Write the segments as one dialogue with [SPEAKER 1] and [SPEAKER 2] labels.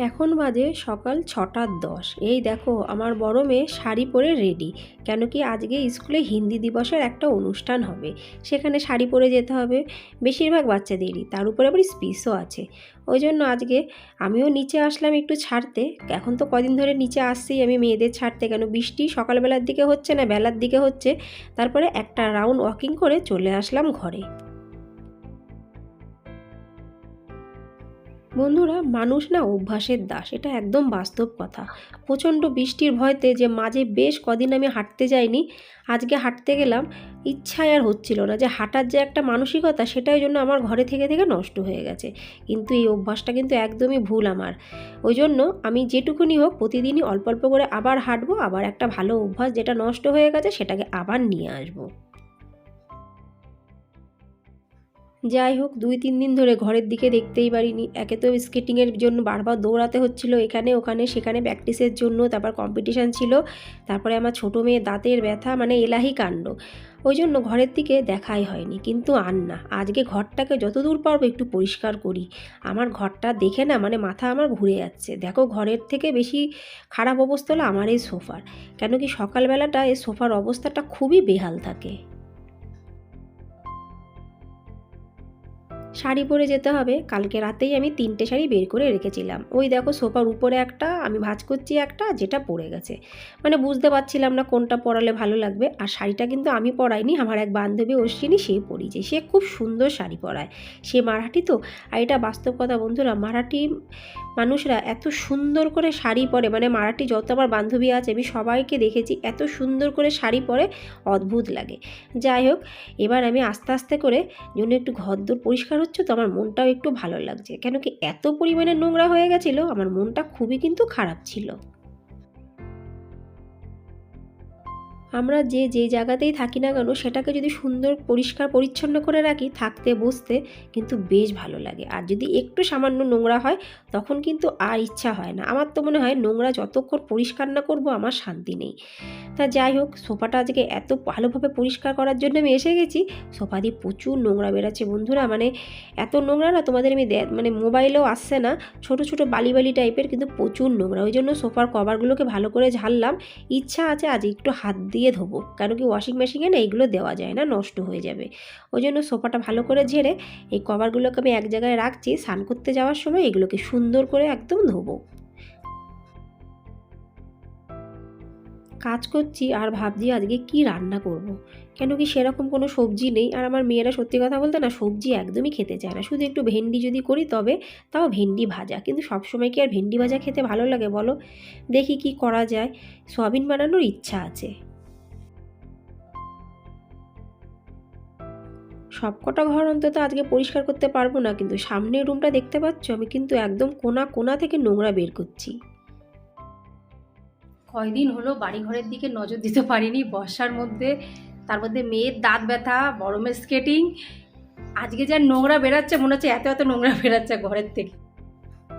[SPEAKER 1] এখন বাজে সকাল ছটার দশ। এই দেখো, আমার বড় মেয়ে শাড়ি পরে রেডি কেন কি আজকে স্কুলে হিন্দি দিবসের একটা অনুষ্ঠান হবে। সেখানে শাড়ি পরে যেতে হবে। বেশিরভাগ বাচ্চাদেরই, তার উপরে আবার স্পিসও আছে। ওই জন্য আজকে আমিও নিচে আসলাম একটু ছাড়তে। এখন তো কদিন ধরে নিচে আসছি আমি মেয়েদের ছাড়তে। কেন বৃষ্টি সকালবেলার দিকে হচ্ছে না, বেলার দিকে হচ্ছে। তারপরে একটা রাউন্ড ওয়াকিং করে চলে আসলাম ঘরে। বন্ধুরা, মানুষ না অভ্যাসের দাস, এটা একদম বাস্তব কথা। প্রচণ্ড বৃষ্টির ভয়তে যে মাঝে বেশ কদিন আমি হাঁটতে যাইনি, আজকে হাঁটতে গেলাম ইচ্ছাই আর হচ্ছিল না। যে হাঁটার যে একটা মানসিকতা, সেটাই জন্য আমার ঘরে থেকে থেকে নষ্ট হয়ে গেছে। কিন্তু এই অভ্যাসটা কিন্তু একদমই ভুল আমার। ওই জন্য আমি যেটুকুনি হোক প্রতিদিনই অল্প অল্প করে আবার হাঁটবো, আবার একটা ভালো অভ্যাস যেটা নষ্ট হয়ে গেছে, সেটাকে আবার নিয়ে আসব। যাই হোক, দুই তিন দিন ধরে ঘরের দিকে দেখতেই পারিনি। একে তো স্কেটিংয়ের জন্য বারবার দৌড়াতে হচ্ছিল এখানে, ওখানে, সেখানে প্র্যাকটিসের জন্য, তারপর কম্পিটিশান ছিল, তারপরে আমার ছোটো মেয়ে দাঁতের ব্যথা মানে এলাহি কাণ্ড। ওই জন্য ঘরের দিকে দেখাই হয়নি, কিন্তু আর না। আজকে ঘরটাকে যতদূর পারব একটু পরিষ্কার করি। আমার ঘরটা দেখে না মানে মাথা আমার ঘুরে যাচ্ছে। দেখো, ঘরের থেকে বেশি খারাপ অবস্থা হলো আমার এই সোফার। কেন কি সকালবেলাটা এই সোফার অবস্থাটা খুবই বেহাল থাকে। শাড়ি পরে যেতে হবে। কালকে রাতেই আমি তিনটে শাড়ি বের করে রেখেছিলাম। ওই দেখো সোফার উপরে একটা, আমি ভাজ করছি একটা, যেটা পড়ে গেছে। মানে বুঝতে পারছিলাম না কোনটা পরালে ভালো লাগবে। আর শাড়িটা কিন্তু আমি পরাইনি, আমার এক বান্ধবী অশ্বিনী, সে পরিয়েছে। সে খুব সুন্দর শাড়ি পরায়। সে মারাঠি তো? আর এটা বাস্তব কথা বন্ধুরা, মারাঠি মানুষরা এত সুন্দর করে শাড়ি পরে মানে মারাঠি যত আমার বান্ধবী আছে, আমি সবাইকে দেখেছি, এত সুন্দর করে শাড়ি পরে অদ্ভুত লাগে। যাই হোক, এবার আমি আস্তে আস্তে করে জন্য একটু ঘরদোর পরিষ্কার হচ্ছে, তো আমার মনটাও একটু ভালো লাগছে। কেন কি এত পরিমাণে নোংরা হয়ে গেছিল, আমার মনটা খুবই কিন্তু খারাপ ছিল। আমরা যে যে জায়গাতেই থাকি না কেন, সেটাকে যদি সুন্দর, পরিষ্কার, পরিচ্ছন্ন করে রাখি, থাকতে, বসতে কিন্তু বেশ ভালো লাগে। আর যদি একটু সামান্য নোংরা হয়, তখন কিন্তু আর ইচ্ছা হয় না। আমার তো মনে হয় নোংরা যতক্ষণ পরিষ্কার না করব, আমার শান্তি নেই। তা যাই হোক, সোফাটা আজকে এত ভালোভাবে পরিষ্কার করার জন্য আমি এসে গেছি। সোফা দিয়ে প্রচুর নোংরা বেরাচ্ছে বন্ধুরা। মানে এত নোংরা না, তোমাদের আমি মানে মোবাইলেও আসছে না। ছোট ছোট বালি বালি টাইপের কিন্তু প্রচুর নোংরা। ওই জন্য সোফার কভারগুলোকে ভালো করে ঝাড়লাম। ইচ্ছা আছে আজ একটু হাত দিয়ে ধোবো। কারণ কি ওয়াশিং মেশিনে না এইগুলো দেওয়া যায় না, নষ্ট হয়ে যাবে। ওই জন্য সোফাটা ভালো করে ঝেড়ে এই কভারগুলোকে আমি এক জায়গায় রাখছি। স্নান করতে যাওয়ার সময় এগুলোকে সুন্দর করে একদম ধোবো। কাজ করছি আর ভাবছি আজকে কি রান্না করব। কেন কি সেরকম কোনো সবজি নেই আর আমার মেয়েরা সত্যি কথা বলতে না সবজি একদমই খেতে চায় না। শুধু একটু ভেন্ডি যদি করি তবে তাও ভেন্ডি ভাজা। কিন্তু সবসময় কি আর ভেন্ডি ভাজা খেতে ভালো লাগে বলো? দেখি কি করা যায়। সয়াবিন বানানোর ইচ্ছা আছে। সবকটা ঘর অন্তত আজকে পরিষ্কার করতে পারব না। কিন্তু সামনের রুমটা দেখতে পাচ্ছ আমি কিন্তু একদম কোনা কোনা থেকে নোংরা বের করছি। কয়দিন হলো বাড়ি ঘরের দিকে নজর দিতে পারিনি, বর্ষার মধ্যে, তার মধ্যে মেয়ের দাঁত ব্যথা বড়মের স্কেটিং আজকে যা নোংরা বেরাচ্ছে, মনে হচ্ছে এত এত নোংরা বেরাচ্ছে ঘরের থেকে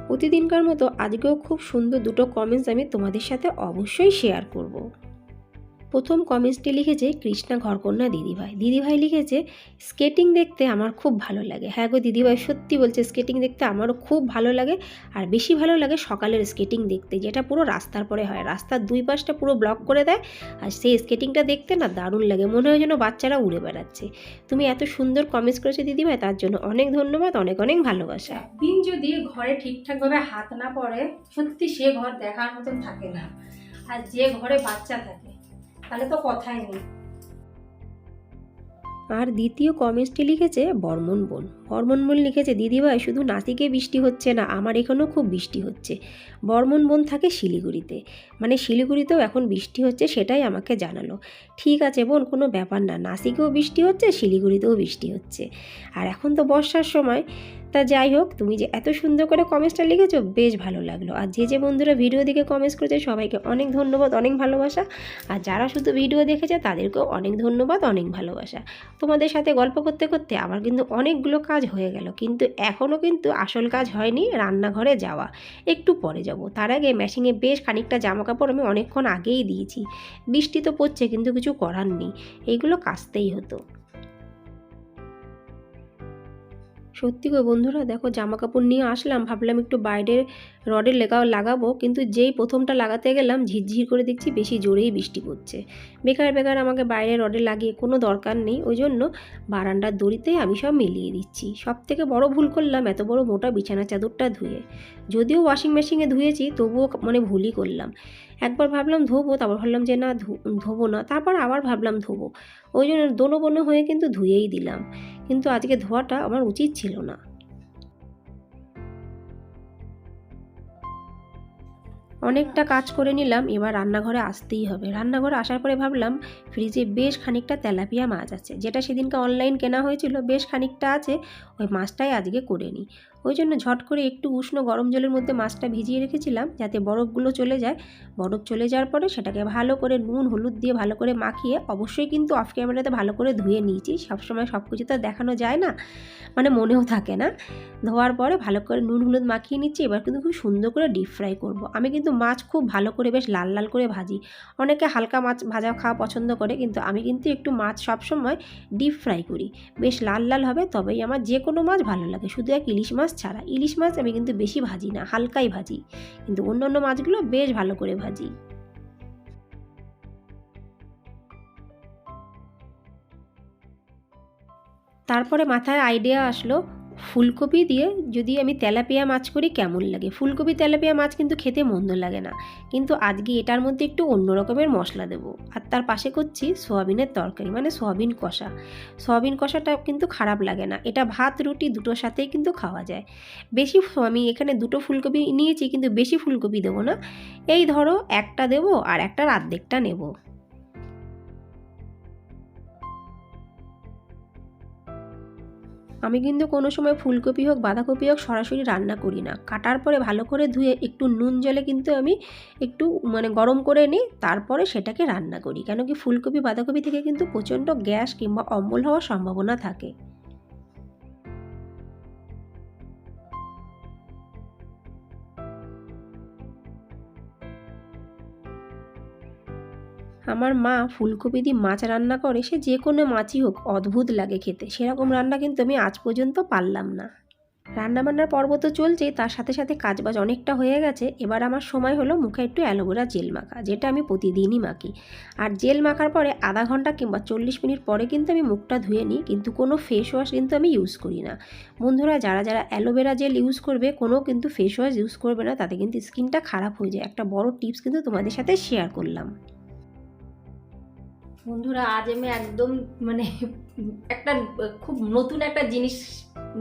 [SPEAKER 1] প্রতিদিনকার মতো আজকেও খুব সুন্দর দুটো কমেন্টস আমি তোমাদের সাথে অবশ্যই শেয়ার করব। প্রথম কমেন্টসটি লিখেছে কৃষ্ণা ঘরকন্যা দিদিভাই। দিদিভাই লিখেছে, স্কেটিং দেখতে আমার খুব ভালো লাগে। হ্যাঁ গো দিদিভাই, সত্যি বলছে, স্কেটিং দেখতে আমারও খুব ভালো লাগে আর বেশি ভালো লাগে সকালের স্কেটিং দেখতে, যেটা পুরো রাস্তার পরে হয়। রাস্তার দুই পাশটা পুরো ব্লক করে দেয় আর সেই স্কেটিংটা দেখতে না দারুণ লাগে, মনে হয় যেন বাচ্চারা উড়ে বেড়াচ্ছে। তুমি এত সুন্দর কমেন্টস করেছ দিদিভাই, তার জন্য অনেক ধন্যবাদ, অনেক অনেক ভালোবাসা। দিন যদি ঘরে ঠিকঠাকভাবে হাত না পড়ে, সত্যি সে ঘর দেখার মতন থাকে না। আর যে ঘরে বাচ্চা থাকে তাহলে তো কথাই নেই। আর দ্বিতীয় কমেন্টটি লিখেছে বর্মন বোন। বর্মন বোন লিখেছে, দিদিভাই, শুধু নাসিকে বৃষ্টি হচ্ছে না, আমার এখানেও খুব বৃষ্টি হচ্ছে। বর্মন বোন থাকে শিলিগুড়িতে। মানে শিলিগুড়িতেও এখন বৃষ্টি হচ্ছে সেটাই আমাকে জানালো। ঠিক আছে বোন, কোনো ব্যাপার না, নাসিকেও বৃষ্টি হচ্ছে, শিলিগুড়িতেও বৃষ্টি হচ্ছে। আর এখন তো বর্ষার সময়, তা যাই হোক, তুমি যে এত সুন্দর করে কমেন্টসটা লিখেছো, বেশ ভালো লাগল। আর যে যে বন্ধুরা ভিডিও দেখে কমেন্টস করেছে, সবাইকে অনেক ধন্যবাদ, অনেক ভালোবাসা। আর যারা শুধু ভিডিও দেখেছে, তাদেরকেও অনেক ধন্যবাদ, অনেক ভালোবাসা। তোমাদের সাথে গল্প করতে করতে আমার কিন্তু অনেকগুলো কাজ হয়ে গেল। কিন্তু এখনও কিন্তু আসল কাজ হয়নি রান্নাঘরে যাওয়া। একটু পরে যাব। তার আগে মেশিনে বেশ খানিকটা জামা কাপড় আমি অনেকক্ষণ আগেই দিয়েছি। বৃষ্টি তো পড়ছে, কিন্তু কিছু করার নেই। এইগুলো কাচতেই হতো। সত্যি গো বন্ধুরা, দেখো জামা কাপড় নিয়ে আসলাম, ভাবলাম একটু বাইরে রডে লেগাও লাগাবো, কিন্তু যেই প্রথমটা লাগাতে গেলাম, ঝিরঝির করে দেখছি বেশি জোরেই বৃষ্টি পড়ছে। বেকার বেকার আমাকে বাইরে রডে লাগিয়ে কোনো দরকার নেই, ওই জন্য বারান্দার দড়িতেই আমি সব মিলিয়ে দিচ্ছি। সব থেকে বড় ভুল করলাম এত বড় মোটা বিছানা চাদরটা ধুয়ে। যদিও ওয়াশিং মেশিনে ধুয়েছি, তবুও মানে ভুলই করলাম। একবার ভাবলাম ধোবো, তারপর ভাবলাম যে না ধোবো না, তারপর আবার ভাবলাম ধোবো। ওই জন্য দোনো বোনো হয়ে কিন্তু ধুয়েই দিলাম। কিন্তু আজকে ধোয়াটা আমার উচিত ছিল না। অনেকটা কাজ করে নিলাম, এবার রান্নাঘরে আসতেই হবে। রান্নাঘরে আসার পরে ভাবলাম, ফ্রিজে বেশ খানিকটা তেলাপিয়া মাছ আছে, যেটা সেদিনকে অনলাইন কেনা হয়েছিল, বেশ খানিকটা আছে, ওই মাছটাই আজকে করে নিই। ওই জন্য ঝট করে একটু উষ্ণ গরম জলের মধ্যে মাছটা ভিজিয়ে রেখেছিলাম যাতে বরফগুলো চলে যায়। বরফ চলে যাওয়ার পরে সেটাকে ভালো করে নুন, হলুদ দিয়ে ভালো করে মাখিয়ে অবশ্যই কিন্তু অফ ক্যামেরাতে ভালো করে ধুয়ে নিয়েছি। সবসময় সব কিছু তো দেখানো যায় না মানে মনেও থাকে না। ধোয়ার পরে ভালো করে নুন, হলুদ মাখিয়ে নিচ্ছি। এবার কিন্তু খুব সুন্দর করে ডিপ ফ্রাই করব। আমি কিন্তু মাছ খুব ভালো করে বেশ লাল লাল করে ভাজি। অনেকে হালকা মাছ ভাজা খাওয়া পছন্দ করে, কিন্তু আমি কিন্তু একটু মাছ সবসময় ডিপ ফ্রাই করি। বেশ লাল লাল হবে, তবেই আমার যে কোনো মাছ ভালো লাগে। শুধু এক ইলিশ মাছ ছাড়া। ইলিশ মাছ আমি কিন্তু বেশি ভাজি না, হালকাই ভাজি। কিন্তু অন্য অন্য মাছগুলো বেশ ভালো করে ভাজি। তারপরে মাথায় আইডিয়া আসলো ফুলকপি দিয়ে যদি আমি তেলাপিয়া মাছ করি, কেমন লাগে? ফুলকপি, তেলাপিয়া মাছ কিন্তু খেতে মন্দ লাগে না। কিন্তু আজকে এটার মধ্যে একটু অন্য রকমের মশলা দেবো। আর তার পাশে করছি সোয়াবিনের তরকারি মানে সোয়াবিন কষা। সোয়াবিন কষাটা কিন্তু খারাপ লাগে না। এটা ভাত, রুটি দুটোর সাথেই কিন্তু খাওয়া যায়। বেশি আমি এখানে দুটো ফুলকপি নিয়েছি, কিন্তু বেশি ফুলকপি দেবো না। এই ধরো একটা দেবো আর একটার আর্ধেকটা নেব। আমি কিন্তু কোনো সময় ফুলকপি হোক, বাঁধাকপি হোক সরাসরি রান্না করি না। কাটার পরে ভালো করে ধুয়ে একটু নুন জলে কিন্তু আমি একটু মানে গরম করে নিই, তারপরে সেটাকে রান্না করি। কেন কি ফুলকপি, বাঁধাকপি থেকে কিন্তু প্রচণ্ড গ্যাস কিংবা অম্বল হওয়ার সম্ভাবনা থাকে। আমার মা ফুলকপি দিয়ে মাছ রান্না করে, সে যে কোনো মাছই হোক, অদ্ভুত লাগে খেতে। সেরকম রান্না কিন্তু আমি আজ পর্যন্ত পারলাম না। রান্না বান্নার পর্ব তো চলছেই তার সাথে সাথে কাজবাজ অনেকটা হয়ে গেছে। এবার আমার সময় হলো মুখে একটু অ্যালোভেরা জেল মাখা, যেটা আমি প্রতিদিনই মাখি। আর জেল মাখার পরে আধা ঘণ্টা কিংবা চল্লিশ মিনিট পরে কিন্তু আমি মুখটা ধুয়ে নিই, কিন্তু কোনো ফেস ওয়াশ কিন্তু আমি ইউজ করি না। বন্ধুরা, যারা যারা অ্যালোভেরা জেল ইউজ করবে, কোনো কিন্তু ফেস ওয়াশ ইউজ করবে না, তাতে কিন্তু স্কিনটা খারাপ হয়ে যায়। একটা বড় টিপস কিন্তু তোমাদের সাথে শেয়ার করলাম।
[SPEAKER 2] বন্ধুরা, আজ আমি একদম মানে একটা খুব নতুন একটা জিনিস,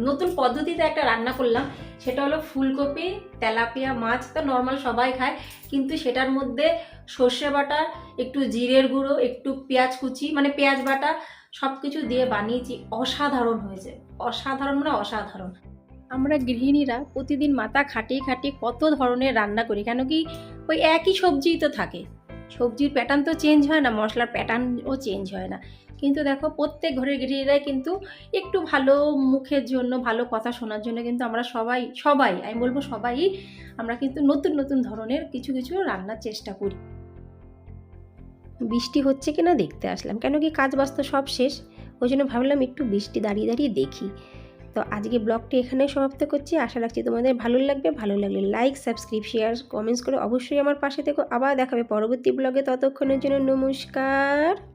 [SPEAKER 2] নতুন পদ্ধতিতে একটা রান্না করলাম। সেটা হলো ফুলকপি, তেলাপিয়া মাছ, তো নর্মাল সবাই খায়। কিন্তু সেটার মধ্যে সর্ষে বাটা, একটু জিরের গুঁড়ো, একটু পেঁয়াজ কুচি মানে পেঁয়াজ বাটা সব কিছু দিয়ে বানিয়েছি। অসাধারণ হয়েছে। অসাধারণ মানে অসাধারণ। আমরা গৃহিণীরা প্রতিদিন মাথা খাটিয়ে খাটিয়ে কত ধরনের রান্না করি, কেন কি ওই একই সবজিই তো থাকে। সবজির প্যাটার্ন তো চেঞ্জ হয় না, মশলার প্যাটার্নও চেঞ্জ হয় না। কিন্তু দেখো, প্রত্যেক ঘরের গৃহিণীরাই কিন্তু একটু ভালো মুখের জন্য, ভালো কথা শোনার জন্য কিন্তু আমরা সবাই সবাই, আমি বলব সবাই, আমরা কিন্তু নতুন নতুন ধরনের কিছু কিছু রান্নার চেষ্টা করি।
[SPEAKER 1] বৃষ্টি হচ্ছে কিনা দেখতে আসলাম, কেন কি কাজ বাস্ত সব শেষ, ওই জন্য ভাবলাম একটু বৃষ্টি দাঁড়িয়ে দাঁড়িয়ে দেখি। তো আজকে ব্লগটি এখানে সমাপ্ত করছি। আশা রাখছি তোমাদের ভালো লাগবে। ভালো লাগলে লাইক সাবস্ক্রাইব শেয়ার কমেন্টস করে অবশ্যই আমার পাশে থেকে। আবার দেখাবে পরবর্তী ব্লগে। ততক্ষণের জন্য নমস্কার।